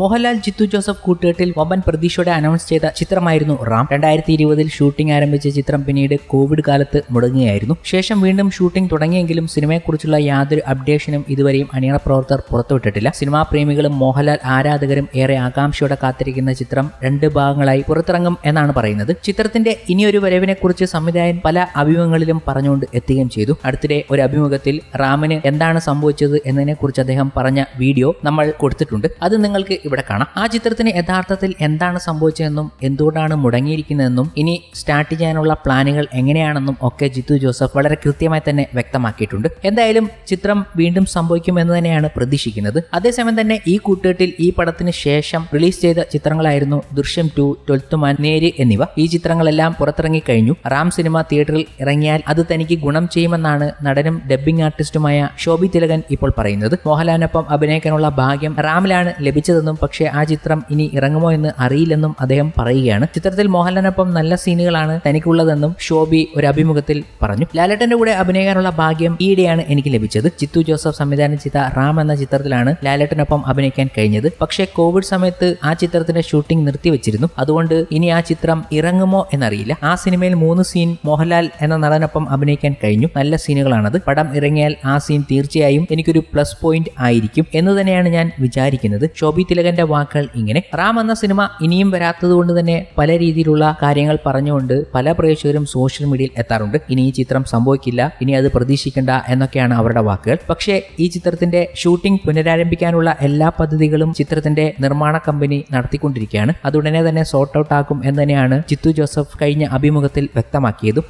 Mohanlal Jithu Joseph കൂട്ടുകെട്ടിൽ വമ്പൻ പ്രതീക്ഷയോടെ അനൗൺസ് ചെയ്ത ചിത്രമായിരുന്നു റാം. രണ്ടായിരത്തി ഇരുപതിൽ ഷൂട്ടിംഗ് ആരംഭിച്ച ചിത്രം പിന്നീട് കോവിഡ് കാലത്ത് മുടങ്ങുകയായിരുന്നു. ശേഷം വീണ്ടും ഷൂട്ടിംഗ് തുടങ്ങിയെങ്കിലും സിനിമയെക്കുറിച്ചുള്ള യാതൊരു അപ്ഡേഷനും ഇതുവരെയും അണിയറ പ്രവർത്തകർ പുറത്തുവിട്ടിട്ടില്ല. സിനിമാ പ്രേമികളും മോഹൻലാൽ ആരാധകരും ഏറെ ആകാംക്ഷയോടെ കാത്തിരിക്കുന്ന ചിത്രം രണ്ട് ഭാഗങ്ങളായി പുറത്തിറങ്ങും എന്നാണ് പറയുന്നത്. ചിത്രത്തിന്റെ ഇനിയൊരു വരവിനെക്കുറിച്ച് സംവിധായകൻ പല അഭിമുഖങ്ങളിലും പറഞ്ഞുകൊണ്ട് എത്തുകയും ചെയ്തു. അടുത്തിടെ ഒരു അഭിമുഖത്തിൽ റാമിന് എന്താണ് സംഭവിച്ചത് എന്നതിനെക്കുറിച്ച് അദ്ദേഹം പറഞ്ഞ വീഡിയോ നമ്മൾ കൊടുത്തിട്ടുണ്ട്. അത് നിങ്ങൾക്ക് ഇവിടെ കാണാം. ആ ചിത്രത്തിന് യഥാർത്ഥത്തിൽ എന്താണ് സംഭവിച്ചതെന്നും എന്തുകൊണ്ടാണ് മുടങ്ങിയിരിക്കുന്നതെന്നും ഇനി സ്റ്റാർട്ട് ചെയ്യാനുള്ള പ്ലാനുകൾ എങ്ങനെയാണെന്നും ഒക്കെ ജിത്തു ജോസഫ് വളരെ കൃത്യമായി തന്നെ വ്യക്തമാക്കിയിട്ടുണ്ട്. എന്തായാലും ചിത്രം വീണ്ടും സംഭവിക്കുമെന്ന് തന്നെയാണ് പ്രതീക്ഷിക്കുന്നത്. അതേസമയം തന്നെ ഈ കൂട്ടുകെട്ടിൽ ഈ പടത്തിന് ശേഷം റിലീസ് ചെയ്ത ചിത്രങ്ങളായിരുന്നു ദൃശ്യം ടു ട്വൽത്ത് മാൻ നേര് എന്നിവ. ഈ ചിത്രങ്ങളെല്ലാം പുറത്തിറങ്ങി കഴിഞ്ഞു. റാം സിനിമ തിയേറ്ററിൽ ഇറങ്ങിയാൽ അത് തനിക്ക് ഗുണം ചെയ്യുമെന്നാണ് നടനും ഡബ്ബിംഗ് ആർട്ടിസ്റ്റുമായ ശോഭി തിലകൻ ഇപ്പോൾ പറയുന്നത്. മോഹൻലാലിനൊപ്പം അഭിനയിക്കാനുള്ള ഭാഗ്യം റാമിലാണ് ലഭിച്ചതെന്നും പക്ഷേ ആ ചിത്രം ഇനി ഇറങ്ങുമോ എന്ന് അറിയില്ലെന്നും അദ്ദേഹം പറയുകയാണ്. ചിത്രത്തിൽ മോഹൻലാലിനൊപ്പം നല്ല സീനുകളാണ് തനിക്കുള്ളതെന്നും ഷോബി ഒരു അഭിമുഖത്തിൽ പറഞ്ഞു. ലാലേട്ടന്റെ കൂടെ അഭിനയിക്കാനുള്ള ഭാഗ്യം ഈയിടെയാണ് എനിക്ക് ലഭിച്ചത്. ചിത്തു ജോസഫ് സംവിധാനം ചെയ്ത റാം എന്ന ചിത്രത്തിലാണ് ലാലേട്ടനൊപ്പം അഭിനയിക്കാൻ കഴിഞ്ഞത്. പക്ഷേ കോവിഡ് സമയത്ത് ആ ചിത്രത്തിന്റെ ഷൂട്ടിംഗ് നിർത്തിവെച്ചിരുന്നു. അതുകൊണ്ട് ഇനി ആ ചിത്രം ഇറങ്ങുമോ എന്നറിയില്ല. ആ സിനിമയിൽ മൂന്ന് സീൻ മോഹൻലാൽ എന്ന നടനൊപ്പം അഭിനയിക്കാൻ കഴിഞ്ഞു. നല്ല സീനുകളാണത്. പടം ഇറങ്ങിയാൽ ആ സീൻ തീർച്ചയായും എനിക്കൊരു പ്ലസ് പോയിന്റ് ആയിരിക്കും എന്ന് തന്നെയാണ് ഞാൻ വിചാരിക്കുന്നത്. ശോഭി തിലകന്റെ വാക്കുകൾ ഇങ്ങനെ. റാം എന്ന സിനിമ ഇനിയും വരാത്തതുകൊണ്ട് തന്നെ പല രീതിയിലുള്ള കാര്യങ്ങൾ പറഞ്ഞുകൊണ്ട് പല പ്രേക്ഷകരും സോഷ്യൽ മീഡിയയിൽ എത്താറുണ്ട്. ഇനി ഈ ചിത്രം സംഭവിക്കില്ല ഇനി അത് പ്രതീക്ഷിക്കേണ്ട എന്നൊക്കെയാണ് അവരുടെ വാക്കുകൾ. പക്ഷേ ഈ ചിത്രത്തിന്റെ ഷൂട്ടിംഗ് പുനരാരംഭിക്കാനുള്ള എല്ലാ പദ്ധതികളും ചിത്രത്തിന്റെ നിർമ്മാണ കമ്പനി നടത്തിക്കൊണ്ടിരിക്കുകയാണ്. അതുടനെ തന്നെ സോർട്ട് ഔട്ട് ആക്കും എന്ന് തന്നെയാണ് ചിത്തു ജോസഫ് കഴിഞ്ഞ അഭിമുഖത്തിൽ വ്യക്തമാക്കിയതും.